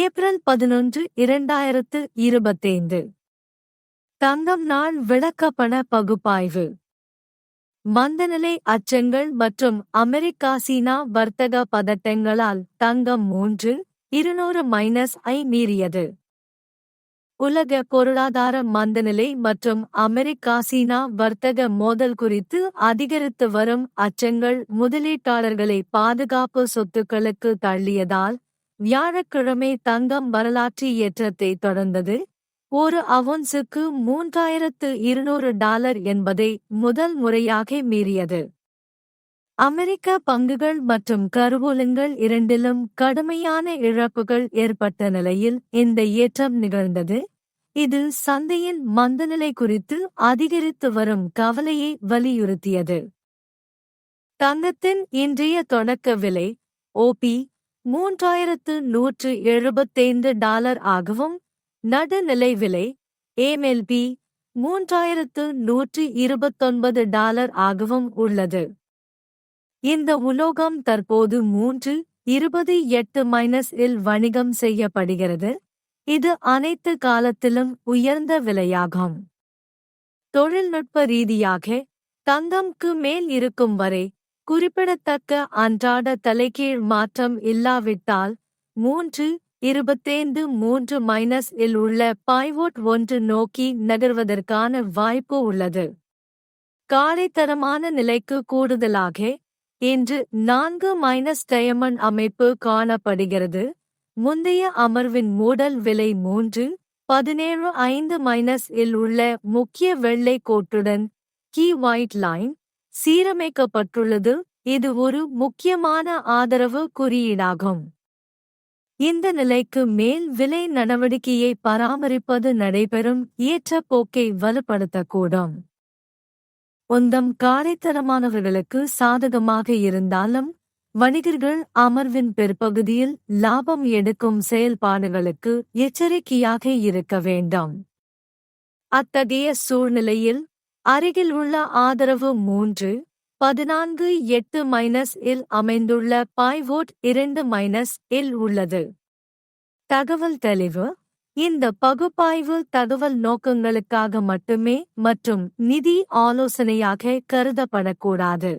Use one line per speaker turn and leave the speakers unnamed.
April பதினொன்று இரண்டாயிரத்து இருபத்தைந்து. தங்கம் நாள் விளக்கப்பண பகுப்பாய்வு. மந்தநிலை அச்சங்கள் மற்றும் அமெரிக்கா சீனா வர்த்தக பதட்டங்களால் தங்கம் மூன்று இருநூறு மைனஸ் ஐ மீறியது. உலக பொருளாதார மந்தநிலை மற்றும் அமெரிக்கா சீனா வர்த்தக மோதல் குறித்து அதிகரித்து வரும் அச்சங்கள் முதலீட்டாளர்களை பாதுகாப்பு சொத்துக்களுக்கு தள்ளியதால் வியாழக்கிழமை தங்கம் வரலாற்று ஏற்றத்தை தொடர்ந்தது. ஒரு அவுன்ஸுக்கு மூன்றாயிரத்து இருநூறு டாலர் என்பதை முதல் முறையாக மீறியது. அமெரிக்க பங்குகள் மற்றும் கருவூலங்கள் இரண்டிலும் கடுமையான இழப்புகள் ஏற்பட்ட நிலையில் இந்த ஏற்றம் நிகழ்ந்தது. இது சந்தையின் மந்தநிலை குறித்து அதிகரித்து வரும் கவலையை வலியுறுத்தியது. தங்கத்தின் இன்றைய தொடக்க விலை ஓபி மூன்றாயிரத்து நூற்று எழுபத்தைந்து டாலர் ஆகவும் நடுநிலை விலை ஏமெல்பி மூன்றாயிரத்து நூற்று இருபத்தொன்பது டாலர் ஆகவும் உள்ளது. இந்த உலோகம் தற்போது மூன்று இருபது எட்டு மைனஸ் இல் வணிகம் செய்யப்படுகிறது. இது அனைத்து காலத்திலும் உயர்ந்த விலையாகும். தொழில்நுட்ப ரீதியாக தங்கம்க்கு மேல் இருக்கும் வரை குறிப்பிடத்தக்க அன்றாட தலைகீழ் மாற்றம் இல்லாவிட்டால் மூன்று இருபத்தைந்து மூன்று மைனஸ் இல் உள்ள பாய்வோட் ஒன்று நோக்கி நகர்வதற்கான வாய்ப்பு உள்ளது. காலைத்தரமான நிலைக்கு கூடுதலாக இன்று நான்கு மைனஸ் டயமண்ட் அமைப்பு காணப்படுகிறது. முந்தைய அமர்வின் மூடல் விலை மூன்று பதினேழு ஐந்து மைனஸ் இல் உள்ள முக்கிய வெள்ளை கோட்டுடன் கீ ஒயிட் லைன் சீரமைக்கப்பட்டுள்ளது. இது ஒரு முக்கியமான ஆதரவு குறியீடாகும். இந்த நிலைக்கு மேல் விலை நடவடிக்கையை பராமரிப்பது நடைபெறும். ஏற்ற போக்கை வலுப்படுத்தக்கூடும். உந்தம் காலைத்தரமானவர்களுக்கு சாதகமாக இருந்தாலும் வணிகர்கள் அமர்வின் பிற்பகுதியில் லாபம் எடுக்கும் செயல்பாடுகளுக்கு எச்சரிக்கையாக இருக்க வேண்டும். அத்தகைய சூழ்நிலையில் அருகில் உள்ள ஆதரவு மூன்று பதினான்கு எட்டு மைனஸ் இல் அமைந்துள்ள பாய்வோட் இரண்டு மைனஸ் இல் உள்ளது. தகவல் தெளிவு இந்த பகுப்பாய்வு தகவல் நோக்கங்களுக்காக மட்டுமே மற்றும் நிதி ஆலோசனையாக கருதப்படக்கூடாது.